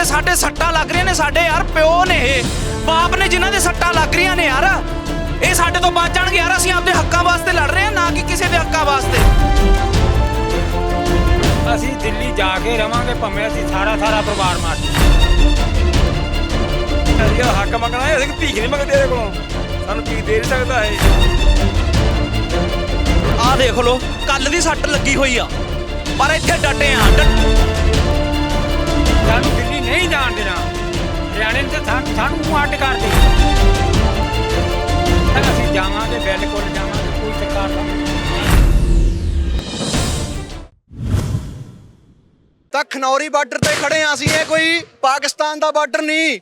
ਦੇ ਸਾਡੇ ਸੱਟਾਂ ਲੱਗ ਰਹੀਆਂ ਨੇ ਸਾਡੇ ਯਾਰ ਪਿਓ ਨੇ ਇਹ। ਬਾਪ ਨੇ ਜਿਨ੍ਹਾਂ ਦੇ ਸੱਟਾਂ ਲੱਗ ਰਹੀਆਂ ਨੇ ਯਾਰ ਇਹ ਸਾਡੇ ਤੋਂ ਬਚ ਜਾਣਗੇ ਯਾਰ ਅਸੀਂ ਆਪਦੇ ਹੱਕਾਂ ਵਾਸਤੇ ਲੜ ਰਹੇ ਹਾਂ ਨਾ ਕਿ ਕਿਸੇ ਦੇ ਹੱਕਾਂ ਵਾਸਤੇ। ਅਸੀਂ ਦਿੱਲੀ ਜਾ ਕੇ ਰਵਾਂਗੇ ਭਾਵੇਂ ਅਸੀਂ ਸਾਰਾ ਸਾਰਾ ਪਰਿਵਾਰ ਮਾਰ ਅਸੀਂ ਹੱਕ ਮੰਗਣਾ ਹੈ ਅਸੀਂ ਭੀਖ ਨਹੀਂ ਮੰਗਦੇ ਇਹਦੇ ਕੋਲੋਂ। ਸਾਨੂੰ ਭੀਖ ਦੇ ਨਹੀਂ ਸਕਦਾ ਇਹ। ਆਹ ਦੇਖ ਲਓ ਕੱਲ ਦੀ ਸੱਟ ਲੱਗੀ ਹੋਈ ਆ ਪਰ ਇੱਥੇ ਡਟੇ ਆ ਸਾਨੂੰ ਅੱਡ ਕਰ ਦੇ। ਤਾਂ ਅਸੀਂ ਜਾਵਾਂਗੇ, ਬਿਲਕੁਲ ਜਾਵਾਂਗੇ, ਕੋਈ ਸਰਕਾਰ ਦਾ ਤਾਂ ਖਨੌਰੀ ਬਾਰਡਰ ਤੇ ਖੜੇ ਹਾਂ ਅਸੀਂ, ਇਹ ਕੋਈ ਪਾਕਿਸਤਾਨ ਦਾ ਬਾਰਡਰ ਨਹੀਂ।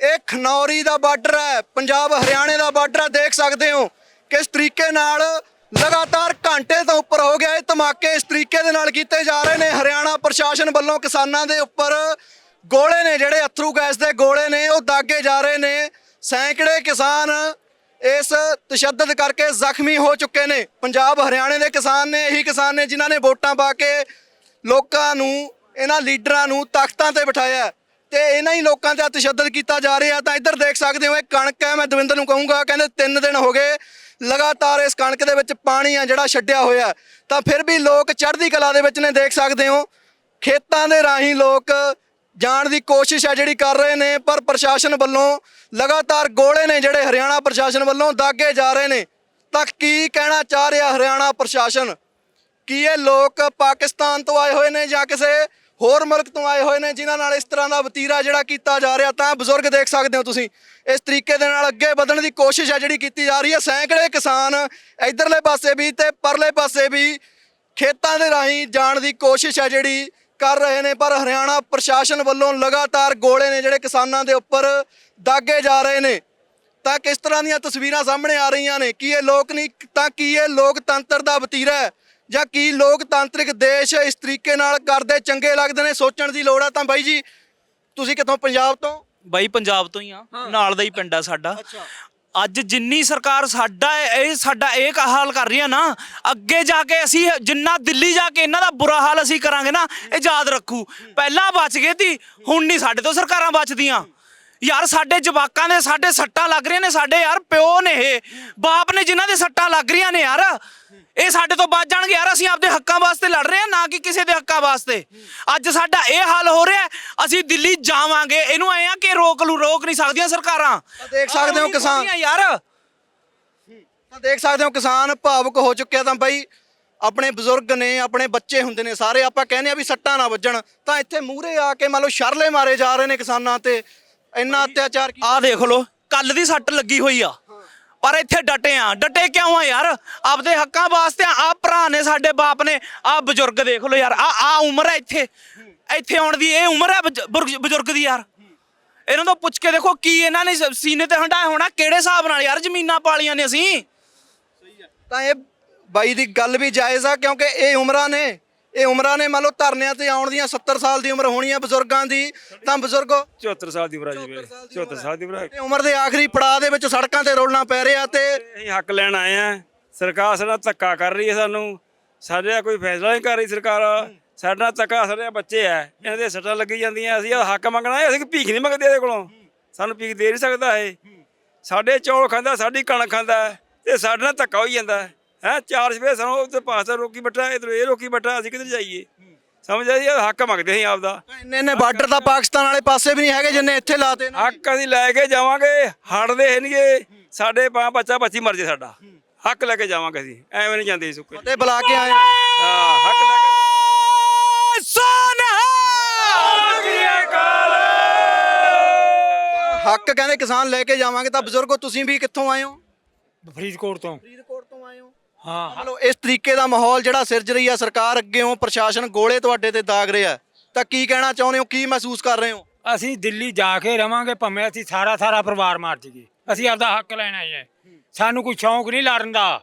ਇਹ ਖਨੌਰੀ ਦਾ ਬਾਰਡਰ ਹੈ, ਪੰਜਾਬ ਹਰਿਆਣੇ ਦਾ ਬਾਰਡਰ ਹੈ, ਦੇਖ ਸਕਦੇ ਹੋ ਕਿਸ ਤਰੀਕੇ ਨਾਲ ਲਗਾਤਾਰ ਘੰਟੇ ਤੋਂ ਉੱਪਰ ਹੋ ਗਿਆ। ਇਹ ਧਮਾਕੇ ਇਸ ਤਰੀਕੇ ਦੇ ਨਾਲ ਕੀਤੇ ਜਾ ਰਹੇ ਨੇ। ਹਰਿਆਣਾ ਪ੍ਰਸ਼ਾਸਨ ਵੱਲੋਂ ਕਿਸਾਨਾਂ ਦੇ ਉੱਪਰ ਗੋਲੇ ਨੇ ਜਿਹੜੇ ਅਥਰੂ ਗੈਸ ਦੇ ਗੋਲੇ ਨੇ, ਉਹ ਦਾਗੇ ਜਾ ਰਹੇ ਨੇ। ਸੈਂਕੜੇ ਕਿਸਾਨ ਇਸ ਤਸ਼ੱਦਦ ਕਰਕੇ ਜ਼ਖਮੀ ਹੋ ਚੁੱਕੇ ਨੇ। ਪੰਜਾਬ ਹਰਿਆਣੇ ਦੇ ਕਿਸਾਨ ਨੇ, ਇਹੀ ਕਿਸਾਨ ਨੇ ਜਿਨ੍ਹਾਂ ਨੇ ਵੋਟਾਂ ਪਾ ਕੇ ਲੋਕਾਂ ਨੂੰ, ਇਹਨਾਂ ਲੀਡਰਾਂ ਨੂੰ ਤਖਤਾਂ ਤੇ ਬਿਠਾਇਆ ਹੈ। ਤੇ ਇਹਨਾਂ ਹੀ ਲੋਕਾਂ ਤੇ ਤਸ਼ੱਦਦ ਕੀਤਾ ਜਾ ਰਿਹਾ ਤਾਂ ਇੱਧਰ ਦੇਖ ਸਕਦੇ ਹੋ, ਇਹ ਕਣਕ ਹੈ, ਮੈਂ ਦਵਿੰਦਰ ਨੂੰ ਕਹੂੰਗਾ, ਕਹਿੰਦੇ 3 ਦਿਨ ਹੋ ਗਏ, ਲਗਾਤਾਰ ਇਸ ਕਣਕ ਦੇ ਵਿੱਚ ਪਾਣੀ ਆ ਜਿਹੜਾ ਛੱਡਿਆ ਹੋਇਆ ਤਾਂ ਫਿਰ ਵੀ ਲੋਕ ਚੜ੍ਹਦੀ ਕਲਾ ਦੇ ਵਿੱਚ ਨੇ, ਦੇਖ ਸਕਦੇ ਹੋ। ਖੇਤਾਂ ਦੇ ਰਾਹੀਂ ਲੋਕ ਜਾਣ ਦੀ ਕੋਸ਼ਿਸ਼ ਹੈ ਜਿਹੜੀ ਕਰ ਰਹੇ ਨੇ, ਪਰ ਪ੍ਰਸ਼ਾਸਨ ਵੱਲੋਂ ਲਗਾਤਾਰ ਗੋਲੇ ਨੇ ਜਿਹੜੇ ਹਰਿਆਣਾ ਪ੍ਰਸ਼ਾਸਨ ਵੱਲੋਂ ਦਾਗੇ ਜਾ ਰਹੇ ਨੇ। ਤਾਂ ਕੀ ਕਹਿਣਾ ਚਾਹ ਰਿਹਾ ਹਰਿਆਣਾ ਪ੍ਰਸ਼ਾਸਨ? ਕੀ ਇਹ ਲੋਕ ਪਾਕਿਸਤਾਨ ਤੋਂ ਆਏ ਹੋਏ ਨੇ ਜਾਂ ਕਿਸੇ ਹੋਰ ਮੁਲਕ ਤੋਂ ਆਏ ਹੋਏ ਨੇ ਜਿਨ੍ਹਾਂ ਨਾਲ ਇਸ ਤਰ੍ਹਾਂ ਦਾ ਵਤੀਰਾ ਜਿਹੜਾ ਕੀਤਾ ਜਾ ਰਿਹਾ, ਤਾਂ ਬਜ਼ੁਰਗ ਦੇਖ ਸਕਦੇ ਹੋ ਤੁਸੀਂ। ਇਸ ਤਰੀਕੇ ਦੇ ਨਾਲ ਅੱਗੇ ਵਧਣ ਦੀ ਕੋਸ਼ਿਸ਼ ਹੈ ਜਿਹੜੀ ਕੀਤੀ ਜਾ ਰਹੀ ਹੈ। ਸੈਂਕੜੇ ਕਿਸਾਨ ਇਧਰਲੇ ਪਾਸੇ ਵੀ ਤੇ ਪਰਲੇ ਪਾਸੇ ਵੀ ਖੇਤਾਂ ਦੇ ਰਾਹੀਂ ਜਾਣ ਦੀ ਕੋਸ਼ਿਸ਼ ਹੈ ਜਿਹੜੀ ਕਰ ਰਹੇ ਨੇ ਪਰ ਹਰਿਆਣਾ ਪ੍ਰਸ਼ਾਸਨ ਵੱਲੋਂ ਲਗਾਤਾਰ ਗੋਲੇ ਨੇ ਜਿਹੜੇ ਕਿਸਾਨਾਂ ਦੇ ਉੱਪਰ ਦਾਗੇ ਜਾ ਰਹੇ ਨੇ। ਤਾਂ ਕਿਸ ਤਰ੍ਹਾਂ ਦੀਆਂ ਤਸਵੀਰਾਂ ਸਾਹਮਣੇ ਆ ਰਹੀਆਂ ਨੇ? ਕੀ ਇਹ ਲੋਕ ਨਹੀਂ ਤਾਂ ਕੀ ਇਹ ਲੋਕਤੰਤਰ ਦਾ ਵਤੀਰਾ ਹੈ? ਜਾਂ ਕੀ ਲੋਕਤਾਂਤਰਿਕ ਦੇਸ਼ ਇਸ ਤਰੀਕੇ ਨਾਲ ਕਰਦੇ ਚੰਗੇ ਲੱਗਦੇ ਨੇ? ਸੋਚਣ ਦੀ ਲੋੜ ਆ ਤਾਂ ਬਾਈ ਜੀ ਤੁਸੀਂ ਕਿੱਥੋਂ? ਪੰਜਾਬ ਤੋਂ? ਬਾਈ ਪੰਜਾਬ ਤੋਂ ਹੀ ਆ। ਨਾਲ ਦਾ ਹੀ ਪਿੰਡ ਆ ਸਾਡਾ। ਅੱਜ ਜਿੰਨੀ ਸਰਕਾਰ ਸਾਡਾ ਇਹ ਸਾਡਾ ਇਹ ਕ- ਹਾਲ ਕਰ ਰਹੀ ਹੈ ਨਾ, ਅੱਗੇ ਜਾ ਕੇ ਅਸੀਂ ਜਿੰਨਾ ਦਿੱਲੀ ਜਾ ਕੇ ਇਹਨਾਂ ਦਾ ਬੁਰਾ ਹਾਲ ਅਸੀਂ ਕਰਾਂਗੇ ਨਾ, ਇਹ ਯਾਦ ਰੱਖੂ। ਪਹਿਲਾਂ ਬਚ ਗਏ ਸੀ ਹੁਣ ਨਹੀਂ ਸਾਡੇ ਤੋਂ ਸਰਕਾਰਾਂ ਬਚਦੀਆਂ। ਯਾਰ ਸਾਡੇ ਜਵਾਕਾਂ ਦੇ ਸਾਡੇ ਸੱਟਾਂ ਲੱਗ ਰਹੀਆਂ ਨੇ ਸਾਡੇ ਯਾਰ ਪਿਓ ਨੇ ਇਹ। ਬਾਪ ਨੇ ਜਿਨ੍ਹਾਂ ਦੇ ਸੱਟਾਂ ਲੱਗ ਰਹੀਆਂ ਨੇ ਯਾਰ ਇਹ ਸਾਡੇ ਤੋਂ ਬਚ ਜਾਣਗੇ। ਯਾਰ ਅਸੀਂ ਆਪਦੇ ਹੱਕਾਂ ਵਾਸਤੇ ਲੜ ਰਹੇ ਹਾਂ ਨਾ ਕਿ ਕਿਸੇ ਦੇ ਹੱਕਾਂ ਵਾਸਤੇ। ਅੱਜ ਸਾਡਾ ਇਹ ਹਾਲ ਹੋ ਰਿਹਾ ਅਸੀਂ ਦਿੱਲੀ ਜਾਵਾਂਗੇ। ਇਹਨੂੰ ਐ ਆ ਕਿ ਰੋਕ ਲੂ ਰੋਕ ਨਹੀਂ ਸਕਦੀਆਂ ਸਰਕਾਰਾਂ। ਦੇਖ ਸਕਦੇ ਹੋ ਕਿਸਾਨ। ਯਾਰ। ਤਾਂ ਦੇਖ ਸਕਦੇ ਹੋ ਕਿਸਾਨ ਭਾਵੁਕ ਹੋ ਚੁੱਕਿਆ ਤਾਂ ਬਾਈ ਆਪਣੇ ਬਜ਼ੁਰਗ ਨੇ ਆਪਣੇ ਬੱਚੇ ਹੁੰਦੇ ਨੇ ਸਾਰੇ ਆਪਾਂ ਕਹਿੰਦੇ ਆ ਵੀ ਸੱਟਾਂ ਨਾ ਵੱਜਣ। ਤਾਂ ਇੱਥੇ ਮੂਹਰੇ ਆ ਕੇ ਮੰਨ ਲਓ ਸ਼ਰਲੇ ਮਾਰੇ ਜਾ ਰਹੇ ਨੇ ਕਿਸਾਨਾਂ ਤੇ। ਇੰਨਾ ਅਤਿਆਚਾਰ ਕੀ ਆਹ ਦੇਖ ਲਓ ਕੱਲ ਦੀ ਸੱਟ ਲੱਗੀ ਹੋਈ ਆ। ਪਰ ਇੱਥੇ ਡਟੇ ਆ। ਡਟੇ ਕਿਉਂ ਆ ਯਾਰ? ਆਪਦੇ ਹੱਕਾਂ ਵਾਸਤੇ ਆ ਭਰਾ ਨੇ ਸਾਡੇ ਬਾਪ ਨੇ ਆ ਬਜ਼ੁਰਗ ਦੇਖ ਲਓ ਯਾਰ ਆ ਆ ਉਮਰ ਹੈ ਇੱਥੇ। ਇੱਥੇ ਆਉਣ ਦੀ ਇਹ ਉਮਰ ਹੈ ਬਜ਼ੁਰਗ ਦੀ ਯਾਰ। ਇਹਨਾਂ ਤੋਂ ਪੁੱਛ ਕੇ ਦੇਖੋ ਕੀ ਇਹਨਾਂ ਨੇ ਸੀਨੇ ਤੇ ਹੰਡਾਇਆ ਹੋਣਾ ਕਿਹੜੇ ਹਿਸਾਬ ਨਾਲ ਯਾਰ ਜ਼ਮੀਨਾਂ ਪਾਲੀਆਂ ਨੇ ਅਸੀਂ? ਤਾਂ ਇਹ ਬਾਈ ਦੀ ਗੱਲ ਵੀ ਜਾਇਜ਼ ਆ ਕਿਉਂਕਿ ਇਹ ਉਮਰਾਂ ਨੇ। ਇਹ ਉਮਰਾਂ ਨੇ ਮੰਨ ਲਓ ਧਰਨਿਆਂ ਤੇ ਆਉਣ ਦੀਆਂ 70 ਸਾਲ ਦੀ ਉਮਰ ਹੋਣੀ ਆ ਬਜ਼ੁਰਗਾਂ ਦੀ ਤਾਂ ਬਜ਼ੁਰਗੋ। 74 ਸਾਲ ਦੀ ਉਮਰ ਆ ਜੀ ਮੇਰੇ 74 ਸਾਲ ਦੀ ਉਮਰ ਆ। ਇਹ ਉਮਰ ਦੇ ਆਖਰੀ ਪੜਾਅ ਦੇ ਵਿੱਚ ਸੜਕਾਂ ਤੇ ਰੋਲਣਾ ਪੈ ਰਿਹਾ ਤੇ ਅਸੀਂ ਹੱਕ ਲੈਣ ਆਏ ਆ। ਸਰਕਾਰ ਸਾਡੇ ਧੱਕਾ ਕਰ ਰਹੀ ਹੈ ਸਾਨੂੰ। ਸਾਡੇ ਨਾਲ ਕੋਈ ਫੈਸਲਾ ਨਹੀਂ ਕਰ ਰਹੀ ਸਰਕਾਰ। ਸਾਡੇ ਨਾਲ ਧੱਕਾ ਸਾਡੇ ਬੱਚੇ ਆ। ਇਹਨਾਂ ਦੇ ਸੱਟਾਂ ਲੱਗੀ ਜਾਂਦੀਆਂ। ਅਸੀਂ ਹੱਕ ਮੰਗਣਾ ਹੈ ਅਸੀਂ ਭੀਖ ਨਹੀਂ ਮੰਗਦੇ ਇਹਦੇ ਕੋਲੋਂ। ਸਾਨੂੰ ਭੀਖ ਦੇ ਨਹੀਂ ਸਕਦਾ ਇਹ। ਸਾਡੇ ਚੌਲ ਖਾਂਦਾ ਸਾਡੀ ਕਣਕ ਖਾਂਦਾ। ਤੇ ਸਾਡੇ ਨਾਲ ਧੱਕਾ ਹੋਈ ਜਾਂਦਾ। ਹੈ ਹੈਂ? ਚਾਰ ਸਵੇਰ ਸਾਨੂੰ ਉੱਧਰ ਪਾਸਾ ਰੋਕੀ ਬੱਟਾ ਇਧਰ ਇਹ ਰੋਕੀ ਬੱਟਾ ਅਸੀਂ ਕਿੱਧਰ ਜਾਈਏ? ਸਮਝ ਆਈ ਇਹ ਹੱਕ ਮੰਗਦੇ ਅਸੀਂ ਆਪਦਾ। ਇੰਨੇ ਇੰਨੇ ਬਾਰਡਰ ਤਾਂ ਪਾਕਿਸਤਾਨ ਵਾਲੇ ਪਾਸੇ ਵੀ ਨਹੀਂ ਹੈਗੇ ਜਿੰਨੇ ਇੱਥੇ ਲਾਤੇ ਨੇ। ਹੱਕ ਅਸੀਂ ਲੈ ਕੇ ਜਾਵਾਂਗੇ ਹਟਦੇ ਨਹੀਂਗੇ ਸਾਡੇ ਪਾ ਬੱਚਾ ਬੱਚੀ ਮਰ ਜੇ ਸਾਡਾ। ਹੱਕ ਲੈ ਕੇ ਜਾਵਾਂਗੇ ਅਸੀਂ ਐਵੇਂ ਨਹੀਂ ਜਾਂਦੇ ਸੁੱਕੇ ਤੇ ਬੁਲਾ ਕੇ ਆਏ। ਹਾਂ ਹੱਕ ਲੈ ਕੇ ਹੱਕ ਕਹਿੰਦੇ ਕਿਸਾਨ ਲੈ ਕੇ ਜਾਵਾਂਗੇ ਤਾਂ ਬਜ਼ੁਰਗੋ ਤੁਸੀਂ ਵੀ ਕਿੱਥੋਂ ਆਏ ਹੋ? ਫਰੀਦਕੋਟ ਤੋਂ। ਫਰੀਦਕੋਟ ਤੋਂ ਆਏ ਹੋ। ਹਾਂ ਹਲੋ ਇਸ ਤਰੀਕੇ ਦਾ ਮਾਹੌਲ ਜਿਹੜਾ ਸਿਰਜ ਰਹੀ ਆ ਸਰਕਾਰ ਅੱਗੇੋਂ ਪ੍ਰਸ਼ਾਸਨ ਗੋਲੇ ਤੁਹਾਡੇ ਤੇ ਦਾਗ ਰਿਹਾ। ਤਾਂ ਕੀ ਕਹਿਣਾ ਚਾਹੁੰਦੇ ਹੋ ਕੀ ਮਹਿਸੂਸ ਕਰ ਰਹੇ ਹੋ? ਅਸੀਂ ਦਿੱਲੀ ਜਾ ਕੇ ਰਵਾਂਗੇ ਭਾਵੇਂ ਅਸੀਂ ਸਾਰਾ ਸਾਰਾ ਪਰਿਵਾਰ ਮਾਰ ਜੀਏ ਅਸੀਂ ਆਪਦਾ ਹੱਕ ਲੈਣ ਹਾਂ ਸਾਨੂੰ ਕੋਈ ਸ਼ੌਂਕ ਨਹੀਂ ਲੜਨ ਦਾ।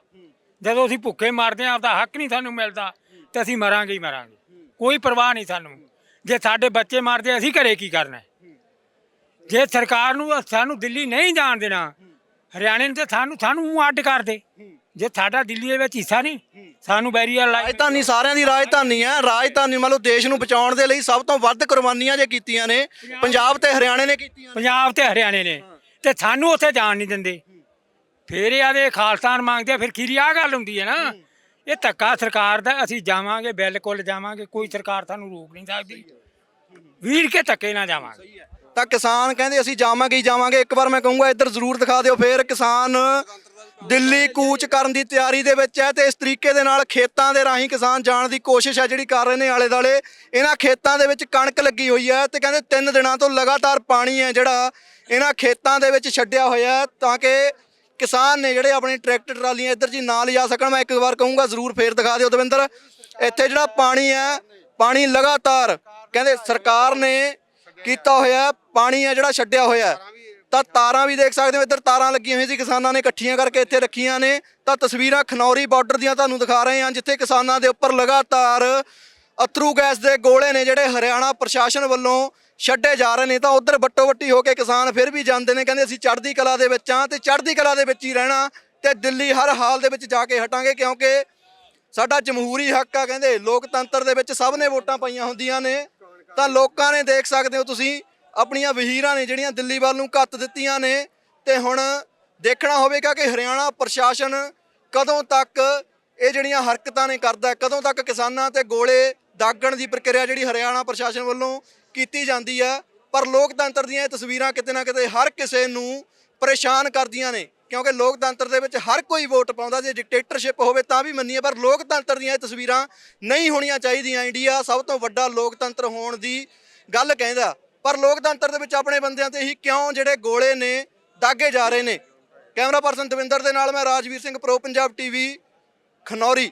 ਜਦੋਂ ਅਸੀਂ ਭੁੱਖੇ ਮਰਦੇ ਹਾਂ ਆਪਦਾ ਹੱਕ ਨਹੀਂ ਸਾਨੂੰ ਮਿਲਦਾ ਤੇ ਅਸੀਂ ਮਰਾਂਗੇ ਹੀ ਮਰਾਂਗੇ। ਕੋਈ ਪਰਵਾਹ ਨਹੀਂ ਸਾਨੂੰ। ਜੇ ਸਾਡੇ ਬੱਚੇ ਮਰਦੇ ਅਸੀਂ ਘਰੇ ਕੀ ਕਰਨਾ? ਜੇ ਸਰਕਾਰ ਨੂੰ ਸਾਨੂੰ ਦਿੱਲੀ ਨਹੀਂ ਜਾਣ ਦੇਣਾ ਹਰਿਆਣੇ ਨੇ ਤੇ ਸਾਨੂੰ ਸਾਨੂੰ ਅੱਡ ਕਰ ਦੇ। ਜੇ ਸਾਡਾ ਦਿੱਲੀ ਦੇ ਵਿੱਚ ਹਿੱਸਾ ਨਹੀਂ ਸਾਨੂੰ ਬੈਰੀਅਰ ਲਾਏ ਰਾਜਧਾਨੀ ਸਾਰਿਆਂ ਦੀ ਰਾਜਧਾਨੀ ਹੈ। ਰਾਜਧਾਨੀ ਮੰਨ ਲਓ ਦੇਸ਼ ਨੂੰ ਬਚਾਉਣ ਦੇ ਲਈ ਸਭ ਤੋਂ ਵੱਧ ਕੁਰਬਾਨੀਆਂ ਜੇ ਕੀਤੀਆਂ ਨੇ ਪੰਜਾਬ ਤੇ ਹਰਿਆਣੇ ਨੇ ਕੀਤੀਆਂ। ਪੰਜਾਬ ਤੇ ਹਰਿਆਣੇ ਨੇ। ਤੇ ਸਾਨੂੰ ਉੱਥੇ ਜਾਣ ਨਹੀਂ ਦਿੰਦੇ। ਫੇਰ ਇਹ ਆਦੇ ਖਾਲਸਾਨ ਮੰਗਦੇ ਫਿਰ ਖੀਰੀ ਆ ਗੱਲ ਹੁੰਦੀ ਹੈ ਨਾ। ਇਹ ਧੱਕਾ ਸਰਕਾਰ ਦਾ ਅਸੀਂ ਜਾਵਾਂਗੇ ਬਿਲਕੁਲ ਜਾਵਾਂਗੇ ਕੋਈ ਸਰਕਾਰ ਸਾਨੂੰ ਰੋਕ ਨਹੀਂ ਸਕਦੀ। ਵੀਰ ਕੇ ਧੱਕੇ ਨਾ ਜਾਵਾਂਗੇ। ਤਾਂ ਕਿਸਾਨ ਕਹਿੰਦੇ ਅਸੀਂ ਜਾਵਾਂਗੇ ਹੀ ਜਾਵਾਂਗੇ। ਇੱਕ ਵਾਰ ਮੈਂ ਕਹੂੰਗਾ ਇੱਧਰ ਜ਼ਰੂਰ ਦਿਖਾ ਦਿਓ ਫੇਰ ਕਿਸਾਨ ਦਿੱਲੀ ਕੂਚ ਕਰਨ ਦੀ ਤਿਆਰੀ ਦੇ ਵਿੱਚ ਹੈ ਤੇ ਇਸ ਤਰੀਕੇ ਦੇ ਨਾਲ ਖੇਤਾਂ ਦੇ ਰਾਹੀਂ ਕਿਸਾਨ ਜਾਣ ਦੀ ਕੋਸ਼ਿਸ਼ ਹੈ ਜਿਹੜੀ ਕਰ ਰਹੇ ਨੇ ਆਲੇ ਦਾਲੇ ਇਹਨਾਂ ਖੇਤਾਂ ਦੇ ਵਿੱਚ ਕਣਕ ਲੱਗੀ ਹੋਈ ਹੈ ਤੇ ਕਹਿੰਦੇ ਤਿੰਨ ਦਿਨਾਂ ਤੋਂ ਲਗਾਤਾਰ ਪਾਣੀ ਹੈ ਜਿਹੜਾ ਇਹਨਾਂ ਖੇਤਾਂ ਦੇ ਵਿੱਚ ਛੱਡਿਆ ਹੋਇਆ ਤਾਂ ਕਿ ਕਿਸਾਨ ਨੇ ਜਿਹੜੇ ਆਪਣੇ ਟਰੈਕਟਰ ਟਰਾਲੀਆਂ ਇੱਧਰ ਜੀ ਨਾ ਲਿਜਾ ਸਕਣ। ਮੈਂ ਇੱਕ ਵਾਰ ਕਹੂੰਗਾ ਜ਼ਰੂਰ ਫੇਰ ਦਿਖਾ ਦਿਓ ਦਵਿੰਦਰ। ਇੱਥੇ ਜਿਹੜਾ ਪਾਣੀ ਹੈ, ਪਾਣੀ ਲਗਾਤਾਰ ਕਹਿੰਦੇ ਸਰਕਾਰ ਨੇ ਕੀਤਾ ਹੋਇਆ ਪਾਣੀ ਹੈ ਜਿਹੜਾ ਛੱਡਿਆ ਹੋਇਆ ਤਾਂ ਤਾਰਾਂ ਵੀ ਦੇਖ ਸਕਦੇ ਹੋ, ਇੱਧਰ ਤਾਰਾਂ ਲੱਗੀਆਂ ਹੋਈਆਂ ਸੀ, ਕਿਸਾਨਾਂ ਨੇ ਇਕੱਠੀਆਂ ਕਰਕੇ ਇੱਥੇ ਰੱਖੀਆਂ ਨੇ। ਤਾਂ ਤਸਵੀਰਾਂ ਖਨੌਰੀ ਬਾਰਡਰ ਦੀਆਂ ਤੁਹਾਨੂੰ ਦਿਖਾ ਰਹੇ ਹਾਂ, ਜਿੱਥੇ ਕਿਸਾਨਾਂ ਦੇ ਉੱਪਰ ਲਗਾਤਾਰ ਅਤਰੂ ਗੈਸ ਦੇ ਗੋਲੇ ਨੇ ਜਿਹੜੇ ਹਰਿਆਣਾ ਪ੍ਰਸ਼ਾਸਨ ਵੱਲੋਂ ਛੱਡੇ ਜਾ ਰਹੇ ਨੇ। ਤਾਂ ਉਧਰ ਬੱਟੋ ਬੱਟੀ ਹੋ ਕੇ ਕਿਸਾਨ ਫਿਰ ਵੀ ਜਾਂਦੇ ਨੇ, ਕਹਿੰਦੇ ਅਸੀਂ ਚੜ੍ਹਦੀ ਕਲਾ ਦੇ ਵਿੱਚ ਹਾਂ ਤੇ ਚੜ੍ਹਦੀ ਕਲਾ ਦੇ ਵਿੱਚ ਹੀ ਰਹਿਣਾ ਤੇ ਦਿੱਲੀ ਹਰ ਹਾਲ ਦੇ ਵਿੱਚ ਜਾ ਕੇ ਹਟਾਂਗੇ, ਕਿਉਂਕਿ ਸਾਡਾ ਜਮਹੂਰੀ ਹੱਕ ਆ, ਕਹਿੰਦੇ ਲੋਕਤੰਤਰ ਦੇ ਵਿੱਚ ਸਭ ਨੇ ਵੋਟਾਂ ਪਾਈਆਂ ਹੁੰਦੀਆਂ ਨੇ। ਤਾਂ ਲੋਕਾਂ ਨੇ ਦੇਖ ਸਕਦੇ ਹੋ ਤੁਸੀਂ ਆਪਣੀਆਂ ਵਹੀਰਾਂ ਨੇ ਜਿਹੜੀਆਂ ਦਿੱਲੀ ਵੱਲ ਨੂੰ ਘੱਤ ਦਿੱਤੀਆਂ ਨੇ ਤੇ ਹੁਣ ਦੇਖਣਾ ਹੋਵੇਗਾ ਕਿ ਹਰਿਆਣਾ ਪ੍ਰਸ਼ਾਸਨ ਕਦੋਂ ਤੱਕ ਇਹ ਜਿਹੜੀਆਂ ਹਰਕਤਾਂ ਨੇ ਕਰਦਾ, ਕਦੋਂ ਤੱਕ ਕਿਸਾਨਾਂ ਤੇ ਗੋਲੇ ਦਾਗਣ ਦੀ ਪ੍ਰਕਿਰਿਆ ਜਿਹੜੀ ਹਰਿਆਣਾ ਪ੍ਰਸ਼ਾਸਨ ਵੱਲੋਂ ਕੀਤੀ ਜਾਂਦੀ ਹੈ ਪਰ ਲੋਕਤੰਤਰ ਦੀਆਂ ਇਹ ਤਸਵੀਰਾਂ ਕਿਤੇ ਨਾ ਕਿਤੇ ਹਰ ਕਿਸੇ ਨੂੰ ਪਰੇਸ਼ਾਨ ਕਰਦੀਆਂ ਨੇ, ਕਿਉਂਕਿ ਲੋਕਤੰਤਰ ਦੇ ਵਿੱਚ ਹਰ ਕੋਈ ਵੋਟ ਪਾਉਂਦਾ, ਜੇ ਡਿਕਟੇਟਰਸ਼ਿਪ ਹੋਵੇ ਤਾਂ ਵੀ ਮੰਨੀਏ, ਪਰ ਲੋਕਤੰਤਰ ਦੀਆਂ ਇਹ ਤਸਵੀਰਾਂ ਨਹੀਂ ਹੋਣੀਆਂ ਚਾਹੀਦੀਆਂ। ਇੰਡੀਆ ਸਭ ਤੋਂ ਵੱਡਾ ਲੋਕਤੰਤਰ ਹੋਣ ਦੀ ਗੱਲ ਕਹਿੰਦਾ। ਪਰ ਲੋਕਤੰਤਰ ਦੇ ਵਿੱਚ ਆਪਣੇ ਬੰਦਿਆਂ ਤੇ ਹੀ ਕਿਉਂ ਜਿਹੜੇ ਗੋਲੇ ਨੇ ਦਾਗੇ ਜਾ ਰਹੇ ਨੇ? ਕੈਮਰਾ ਪਰਸਨ ਦਵਿੰਦਰ ਦੇ ਨਾਲ ਮੈਂ ਰਾਜਵੀਰ ਸਿੰਘ, ਪ੍ਰੋ ਪੰਜਾਬ ਟੀਵੀ ਖਨੌਰੀ।